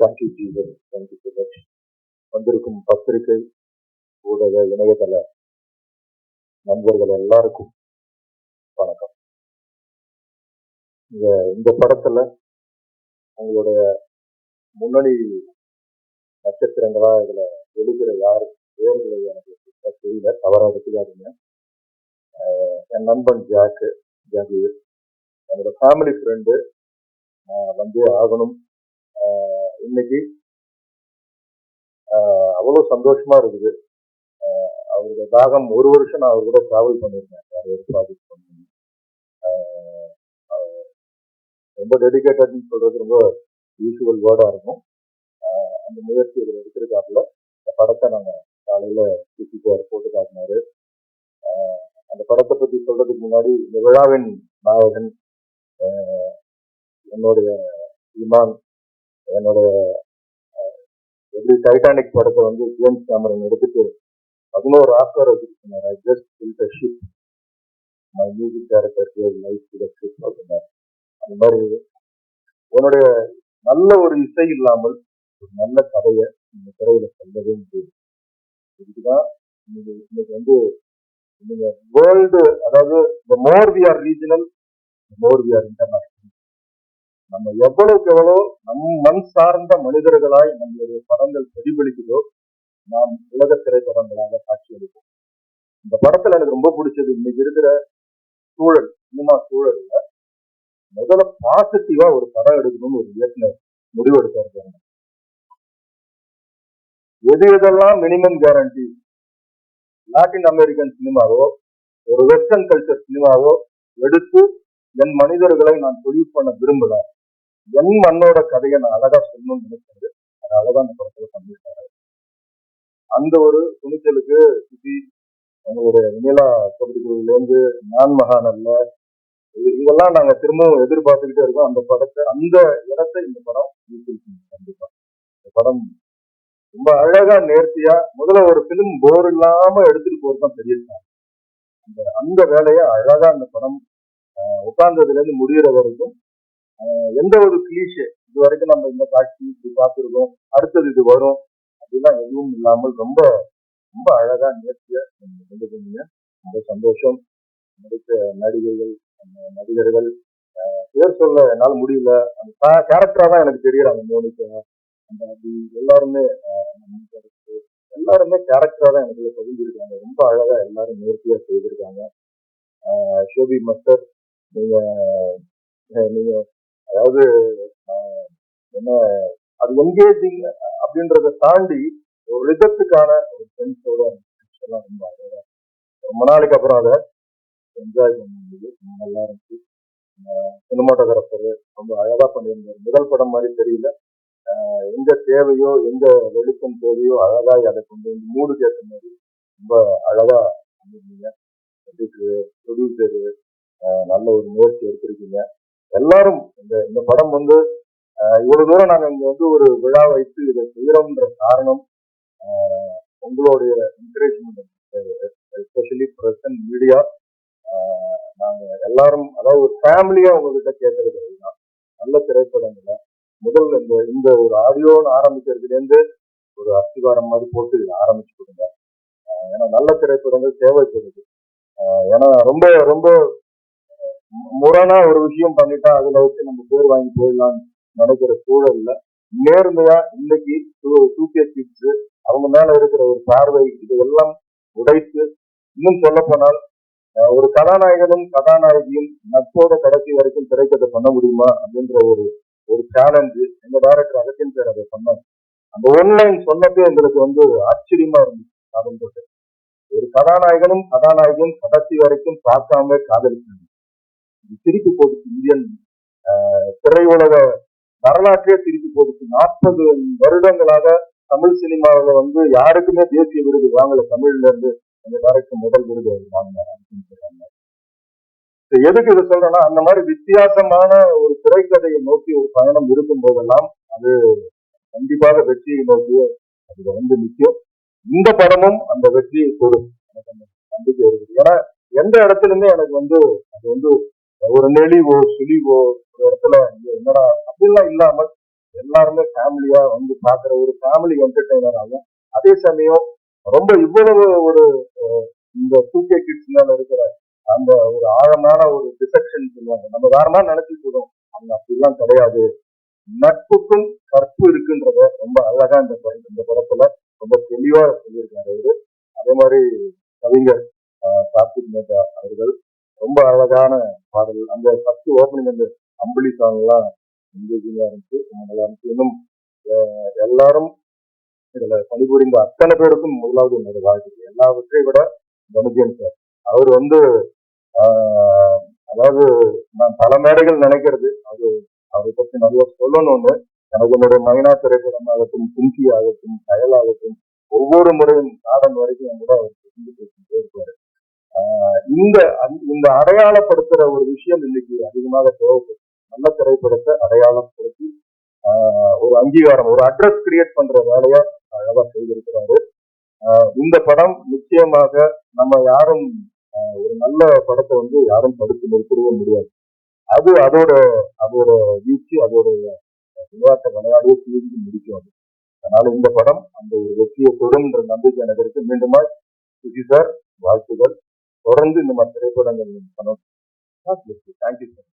Thank you Jeevan thank you so much வந்திருக்கும் பத்திரிகை ஊடக இணையதள நண்பர்கள் எல்லாருக்கும் வணக்கம். இந்த இந்த படத்துல உங்களுடைய முன்னணி நட்சத்திரங்களா இதுல எழுதுகிற யாரு பேர்களை எனக்கு தெரியல தவறாக எடுத்துக்காதீங்க என் நண்பன் ஜாக்கு ஜாகீர். என்னோட ஃபேமிலி ஃப்ரெண்டு வந்தே ஆகணும். இன்னைக்கு அவ்வளோ சந்தோஷமா இருக்குது. அவருடைய தாகம் ஒரு வருஷம் நான் அவர் கூட டிராவல் பண்ணியிருக்கேன் வேற ஒரு ப்ராஜெக்ட் பண்ணி. ரொம்ப டெடிக்கேட்டட்னு சொல்றது ரொம்ப யூஸ்வல் வேர்டாக இருக்கும். அந்த முயற்சி இதில் எடுத்திருக்காப்புல. இந்த படத்தை காலையில் சுற்றி போற போட்டு காட்டினாரு. அந்த படத்தை பற்றி சொல்றதுக்கு முன்னாடி இந்த விழாவின் நாயகன் என்னுடைய இமான் என்னோட எப்படி டைட்டானிக் படத்தை வந்து ஜேம்ஸ் கேமரன் எடுத்துட்டு பதினோரு ஆஸ்கார் வச்சிருக்கேன் I just fill a ship my music director gave life to the ship அப்படின்னா அந்த மாதிரி உன்னுடைய நல்ல ஒரு இசை இல்லாமல் ஒரு நல்ல கதையை இந்த திரையில சொல்லவே முடியும் இதுதான் இன்னைக்கு வந்து நீங்க வேர்ல்டு அதாவது the more we are regional more we are international நம்ம எவ்வளவுக்கு எவ்வளோ நம் மண் சார்ந்த மனிதர்களாய் நம்மளுடைய படங்கள் பிரதிபலிக்குதோ நாம் உலக திரைப்படங்களாக காட்சியளிப்போம் இந்த படத்துல எனக்கு ரொம்ப பிடிச்சது இன்னைக்கு இருக்கிற சூழல் சினிமா சூழல்ல முதல்ல பாசிட்டிவா ஒரு படம் எடுக்கணும்னு ஒரு இயக்குனர் முடிவெடுத்தாரு எது எதெல்லாம் மினிமம் கேரண்டி லாட்டின் அமெரிக்கன் சினிமாவோ ஒரு வெஸ்டர்ன் கல்ச்சர் சினிமாவோ எடுத்து என் மனிதர்களை நான் தொழில் பண்ண விரும்பல. என் மண்ணோட கதையை நான் அழகா சொல்லணும்னு நினைச்சது அது அழகா அந்த படத்துல பண்ணியிருக்காரு. அந்த ஒரு துணிச்சலுக்கு சுத்தி உங்களுடைய நிலா பகுதிகளிலேருந்து நான் மகாநல்ல இதெல்லாம் நாங்க திரும்பவும் எதிர்பார்த்துக்கிட்டே இருக்கோம். அந்த படத்தை அந்த இடத்தை இந்த படம் ஈர்த்திருக்குங்க கண்டிப்பா. இந்த படம் ரொம்ப அழகா நேர்த்தியா முதல்ல ஒரு பிலிம் போர் இல்லாம எடுத்துட்டு போறது தான் பெரிய அந்த அந்த வேலையை அழகா அந்த படம் உட்கார்ந்ததுல இருந்து முடிகிற வரைக்கும் எந்த ஒரு கிளீஷே இது வரைக்கும் நம்ம இந்த காட்சி இப்படி பார்த்துருக்கோம். அடுத்தது இது வரும். அப்படிலாம் எதுவும் இல்லாமல் ரொம்ப ரொம்ப அழகா நேர்த்தியா நீங்க கொண்டு போனீங்க. ரொம்ப சந்தோஷம். நடித்த நடிகைகள் அந்த நடிகர்கள் பேர் சொல்ல என்னால் முடியல. அந்த கேரக்டரா தான் எனக்கு தெரியறாங்க மோனிகா அந்த அப்படி எல்லாருமே எல்லாருமே கேரக்டரா தான் எனக்குள்ள பதிஞ்சிருக்காங்க ரொம்ப அழகா எல்லாரும் நேர்த்தியா செய்திருக்காங்க. ஷோபி மஸ்டர் நீங்க நீங்க அதாவது என்ன அது எங்கேஜிங் அப்படின்றத தாண்டி ஒரு ரிதத்துக்கான ஒரு சென்ஸோட எல்லாம் ரொம்ப அழகா ரொம்ப நாளைக்கு அப்புறம் அதை என்ஜாய் பண்ண முடியுது. ரொம்ப நல்லா இருந்துச்சு சினிமாட்டோகிராஃபர் ரொம்ப அழகா பண்ணியிருந்தார். முதல் படம் மாதிரி தெரியல. எந்த தேவையோ எந்த வெளிச்சம் தேவையோ அழகா அதை கொண்டு வந்து மூடு கேட்ட மாதிரி ரொம்ப அழகா பண்ணியிருந்தீங்க. ப்ரொடியூசரு நல்ல ஒரு முயற்சி எடுத்திருக்கீங்க. எல்லாரும் இந்த இந்த படம் வந்து இவ்வளவு தூரம் நாங்க இங்க வந்து ஒரு விழா வைத்து இதை செய்யறோம்ன்ற காரணம் உங்களுடைய என்கரேஜ்மெண்ட் எஸ்பெஷலி பிரசன்ட் மீடியா நாங்க எல்லாரும் அதாவது ஒரு ஃபேமிலியா உங்ககிட்ட கேட்கறது அதுதான் நல்ல திரைப்படங்களை முதல் இந்த இந்த ஒரு ஆடியோன்னு ஆரம்பிக்கிறதுலேருந்து ஒரு அஸ்திகாரம் மாதிரி போட்டு இதை ஆரம்பிச்சு கொடுங்க. ஏன்னா நல்ல திரைப்படங்கள் தேவைப்படுது. ஏன்னா ரொம்ப ரொம்ப முரணா ஒரு விஷயம் பண்ணிட்டா அதுல வச்சு நம்ம பேர் வாங்கி போயிடலாம்னு நினைக்கிற சூழல்ல நேர்மையா இன்னைக்கு டூகே கிட்ஸ் அவங்க மேல இருக்கிற ஒரு பார்வை இதையெல்லாம் உடைத்து இன்னும் சொல்ல போனால் ஒரு கதாநாயகனும் கதாநாயகியும் நட்போட கடைசி வரைக்கும் திரைக்கதை பண்ண முடியுமா அப்படின்ற ஒரு ஒரு சேலஞ்சு எங்க டைரக்டர் அகத்தின் பேர் அதை பண்ணாங்க அந்த ஒன்லைன் சொன்னப்பே எங்களுக்கு வந்து ஆச்சரியமா இருந்துச்சு. காதல் போட்டு ஒரு கதாநாயகனும் கதாநாயகியும் கடைசி வரைக்கும் பார்க்காம காதலிச்சாங்க. திருப்பி போட்டுச்சு இந்தியன் திரையுலக வரலாற்றே திருப்பி போட்டுச்சு. நாற்பது வருடங்களாக தமிழ் சினிமாவில் வந்து யாருக்குமே தேசிய விருது வாங்கல. தமிழ்ல இருந்து அந்த டைரக்டர் முதல் விருது அவர் வாங்கினார் அப்படின்னு சொல்றாங்க எதுக்கு இதை சொல்றேன்னா அந்த மாதிரி வித்தியாசமான ஒரு திரைக்கதையை நோக்கி ஒரு பயணம் இருக்கும் போதெல்லாம் அது கண்டிப்பாக வெற்றியை நோக்கி அது வந்து நிற்கும். இந்த படமும் அந்த வெற்றியை கொடுக்கும் எனக்கு நம்பிக்கை இருக்குது. ஏன்னா எந்த இடத்துலயுமே எனக்கு வந்து அது வந்து ஒரு நெளிவோ சுழிவோ ஒரு இடத்துல என்னடா அப்படிலாம் இல்லாமல் எல்லாருமே ஃபேமிலியா வந்து பாக்குற ஒரு ஃபேமிலி என்டர்டைனர் ஆகும். அதே சமயம் ரொம்ப இவ்வளவு ஒரு இந்த டூ கே கிட்ஸ் மேல இருக்கிற அந்த ஒரு ஆழமான ஒரு டிசெக்ஷன் சொல்லுவாங்க. நம்ம வேறமா நினைச்சிட்டு இருக்கோம். அவங்க அப்படிலாம் கிடையாது. நட்புக்கும் கற்பு இருக்குன்றத ரொம்ப அழகா இந்த படம் இந்த படத்துல ரொம்ப தெளிவா சொல்லியிருக்காரு அவரு. அதே மாதிரி கவிஞர் கார்த்திக் மேத்தா அவர்கள் ரொம்ப அழகான பாடல் அந்த ஃபர்ஸ்ட் ஓப்பனிங் அந்த அம்புலி சாங் எல்லாம் எங்கேஜிங்கா இருந்துச்சு ரொம்ப நல்லா இருந்துச்சு. இன்னும் எல்லாரும் இதுல பணிபுரிந்த அத்தனை பேருக்கும் முதலாவது என்னோட வாழ்க்கை எல்லாவற்றை விட தனுஜன் சார். அவர் வந்து அதாவது நான் பல மேடைகள் நினைக்கிறது. அது அவரை பத்தி சொல்லணும் சொல்லணும்னு எனக்கு என்னுடைய மைனா திரைப்படம் ஆகட்டும் குஞ்சி ஆகட்டும் கயல் ஆகட்டும் ஒவ்வொரு முறையும் நாடன் வரைக்கும் என் கூட அவர் தெரிஞ்சு பேசிட்டே இருப்பார். இந்த இந்த அடையாளப்படுத்துற ஒரு விஷயம் இன்னைக்கு அதிகமாக தேவைப்படும். நல்ல திரைப்படத்தை அடையாளப்படுத்தி ஒரு அங்கீகாரம் ஒரு அட்ரஸ் கிரியேட் பண்ற வேலையை அழகா செய்திருக்கிறாரு. இந்த படம் நிச்சயமாக நம்ம யாரும் ஒரு நல்ல படத்தை வந்து யாரும் தடுத்து நிறுத்திடவே முடியாது. அது அதோட அதோட வீச்சு அதோட விளையாட்டை விளையாடியே தீர்ந்து முடிக்கும் அது. அதனால இந்த படம் அந்த ஒரு வெற்றியை தொடும்ன்ற நம்பிக்கை எனக்கு இருக்கு. மீண்டுமாய் சுஜி சார் வாழ்த்துகள். தொடர்ந்து இந்த மாதிரி திரைப்படங்கள் பண்ணணும். Thank you sir